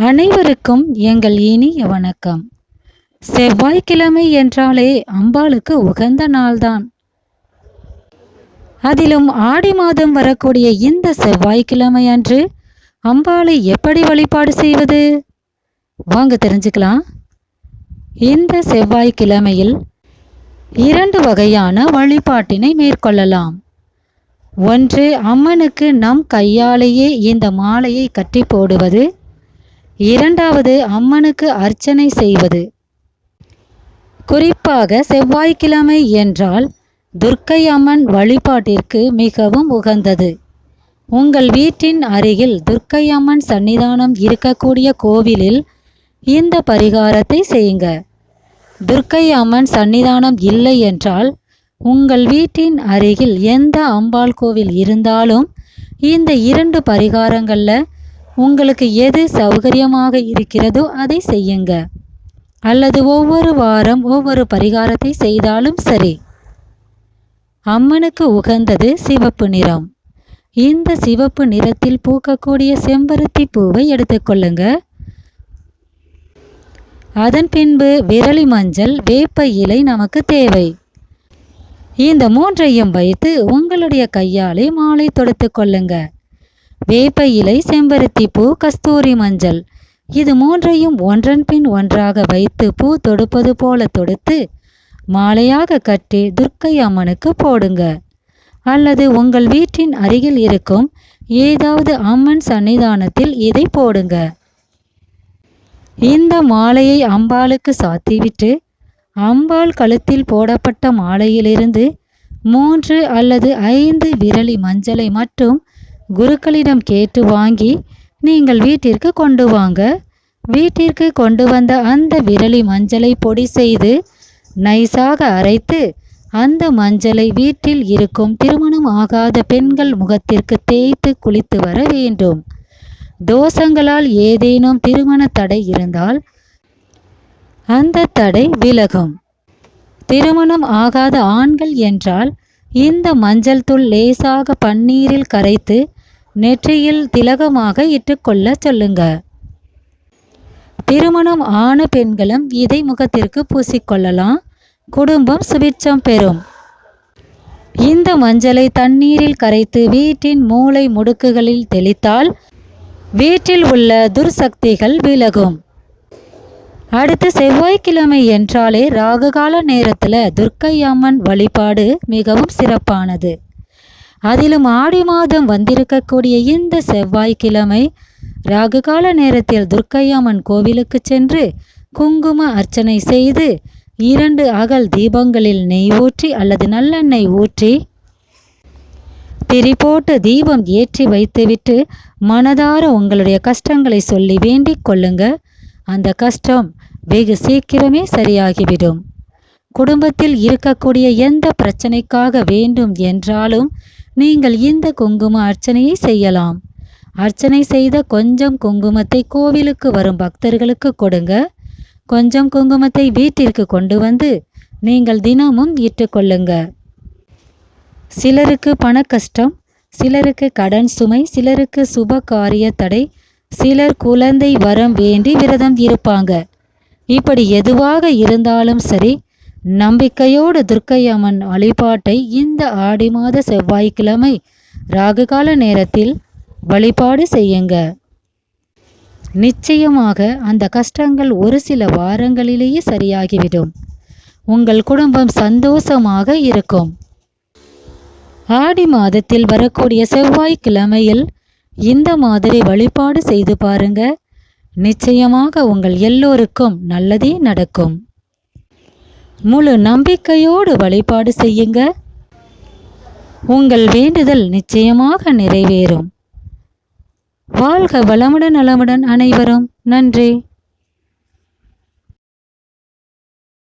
அனைவருக்கும் எங்கள் இனிய வணக்கம். செவ்வாய்க்கிழமை என்றாலே அம்பாளுக்கு உகந்த நாள்தான். அதிலும் ஆடி மாதம் வரக்கூடிய இந்த செவ்வாய்க்கிழமை அன்று அம்பாளை எப்படி வழிபாடு செய்வது? வாங்க தெரிஞ்சுக்கலாம். இந்த செவ்வாய்க்கிழமையில் இரண்டு வகையான வழிபாட்டினை மேற்கொள்ளலாம். ஒன்று அம்மனுக்கு நம் கையாலேயே இந்த மாலையை கட்டி போடுவது. இரண்டாவது அம்மனுக்கு அர்ச்சனை செய்வது. குறிப்பாக செவ்வாய்க்கிழமை என்றால் துர்க்கை அம்மன் வழிபாட்டிற்கு மிகவும் உகந்தது. உங்கள் வீட்டின் அருகில் துர்க்கை அம்மன் சன்னிதானம் இருக்கக்கூடிய கோவிலில் இந்த பரிகாரத்தை செய்யுங்க. துர்க்கை அம்மன் சன்னிதானம் இல்லை என்றால் உங்கள் வீட்டின் அருகில் எந்த அம்பாள் கோவில் இருந்தாலும் இந்த இரண்டு பரிகாரங்களில் உங்களுக்கு எது சௌகரியமாக இருக்கிறதோ அதை செய்யுங்க. அல்லது ஒவ்வொரு வாரம் ஒவ்வொரு பரிகாரத்தை செய்தாலும் சரி. அம்மனுக்கு உகந்தது சிவப்பு நிறம். இந்த சிவப்பு நிறத்தில் பூக்கக்கூடிய செம்பருத்தி பூவை எடுத்துக்கொள்ளுங்க அதன் பின்பு விரலி மஞ்சள் வேப்ப இலை நமக்கு தேவை. இந்த மூன்றையும் வைத்து உங்களுடைய கையாலே மாலை தொடுத்து கொள்ளுங்கள் வேப்ப இலை செம்பருத்தி பூ கஸ்தூரி மஞ்சள். இது மூன்றையும் ஒன்றன் பின் ஒன்றாக வைத்து பூ தொடுப்பது போல தொடுத்து மாலையாக கட்டி துர்க்கை அம்மனுக்கு போடுங்க. அல்லது உங்கள் வீட்டின் அருகில் இருக்கும் ஏதாவது அம்மன் சன்னிதானத்தில் இதை போடுங்க. இந்த மாலையை அம்பாளுக்கு சாத்திவிட்டு அம்பாள் கழுத்தில் போடப்பட்ட மாலையிலிருந்து மூன்று அல்லது ஐந்து விரலி மஞ்சளை மட்டும் குருக்களிடம் கேட்டு வாங்கி நீங்கள் வீட்டிற்கு கொண்டு வாங்க. வீட்டிற்கு கொண்டு வந்த அந்த விரலி மஞ்சளை பொடி செய்து நைஸாக அரைத்து அந்த மஞ்சளை வீட்டில் இருக்கும் திருமணம் ஆகாத பெண்கள் முகத்திற்கு தேய்த்து குளித்து வர வேண்டும். தோஷங்களால் ஏதேனும் திருமண தடை இருந்தால் அந்த தடை விலகும். திருமணம் ஆகாத ஆண்கள் என்றால் இந்த மஞ்சள் தூள் லேசாக பன்னீரில் கரைத்து நெற்றியில் திலகமாக இட்டுக்கொள்ள சொல்லுங்க. திருமணம் ஆன பெண்களும் இதை முகத்திற்கு பூசிக்கொள்ளலாம். குடும்பம் சுபிட்சம் பெறும். இந்த மஞ்சளை தண்ணீரில் கரைத்து வீட்டின் மூளை முடுக்குகளில் தெளித்தால் வீட்டில் உள்ள துர்சக்திகள் விலகும். அடுத்து செவ்வாய்க்கிழமை என்றாலே ராகுகால நேரத்தில் துர்க்கை அம்மன் வழிபாடு மிகவும் சிறப்பானது. அதிலும் ஆடி மாதம் வந்திருக்கக்கூடிய இந்த செவ்வாய்க்கிழமை ராகுகால நேரத்தில் துர்க்கையம்மன் கோவிலுக்கு சென்று குங்கும அர்ச்சனை செய்து இரண்டு அகல் தீபங்களில் நெய் ஊற்றி அல்லது நல்லெண்ணெய் ஊற்றி திரிபோட்டு தீபம் ஏற்றி வைத்துவிட்டு மனதார உங்களுடைய கஷ்டங்களை சொல்லி வேண்டிக் கொள்ளுங்க. அந்த கஷ்டம் வெகு சீக்கிரமே சரியாகிவிடும். குடும்பத்தில் இருக்கக்கூடிய எந்த பிரச்சனைக்காக வேண்டும் என்றாலும் நீங்கள் இந்த குங்கும அர்ச்சனையை செய்யலாம். அர்ச்சனை செய்த கொஞ்சம் குங்குமத்தை கோவிலுக்கு வரும் பக்தர்களுக்கு கொடுங்க. கொஞ்சம் குங்குமத்தை வீட்டிற்கு கொண்டு வந்து நீங்கள் தினமும் இட்டுக்கொள்ளுங்க சிலருக்கு பண கஷ்டம் சிலருக்கு கடன் சுமை சிலருக்கு சுப காரிய தடை சிலர் குழந்தை வரம் வேண்டி விரதம் இருப்பாங்க. இப்படி எதுவாக இருந்தாலும் சரி நம்பிக்கையோடு துர்க்கையம்மன் வழிபாட்டை இந்த ஆடி மாத செவ்வாய்க்கிழமை ராகுகால நேரத்தில் வழிபாடு செய்யுங்க. நிச்சயமாக அந்த கஷ்டங்கள் ஒரு சில வாரங்களிலேயே சரியாகிவிடும். உங்கள் குடும்பம் சந்தோஷமாக இருக்கும். ஆடி மாதத்தில் வரக்கூடிய செவ்வாய்க்கிழமையில் இந்த மாதிரி வழிபாடு செய்து பாருங்க. நிச்சயமாக உங்கள் எல்லோருக்கும் நல்லதே நடக்கும். முழு நம்பிக்கையோடு வழிபாடு செய்யுங்க. உங்கள் வேண்டுதல் நிச்சயமாக நிறைவேறும். வாழ்க வளமுடன் நலமுடன் அனைவரும். நன்றி.